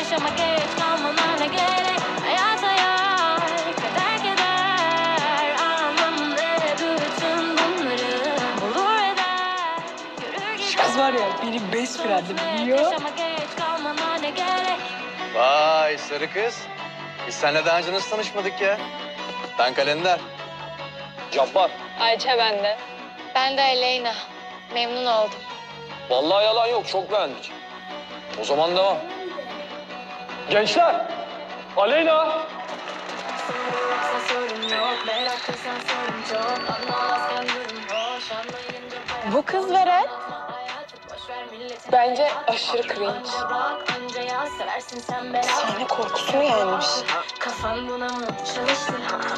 yaşama geç kalmamana gerek Hayat hayal keder keder Annemle bütün bunları olur eder Yürür kız var ya benim best friendim biliyor Yaşama Vay sarı kız. Biz seninle daha önce nasıl tanışmadık ya? Ben Kalender. Cabbar. Ayça ben de. Ben de Eleyna. Memnun oldum. Vallahi yalan yok çok beğendik. O zaman devam. Gençler. Aleyna. Bu kız veren bence aşırı cringe. Bak önce ya seversin sen beraber Sahne korkusu mu yenmiş? Kafan buna mı çalıştı?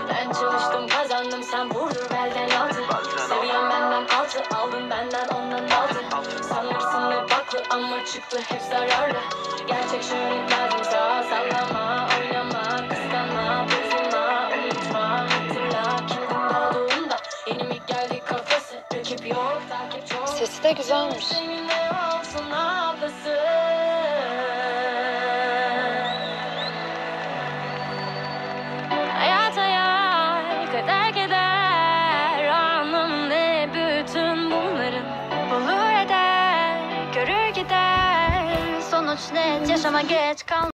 Ben çalıştım kazandım sen vurdur belden altı Seviyen benden altı aldın benden ondan altı Sanırsın hep haklı ama çıktı hep zararlı Gerçek Sesi de güzelmiş. Hayat hayal, kader keder Anlam ne bütün bunların Bulur eder, görür gider Sonuç net, yaşama geç kal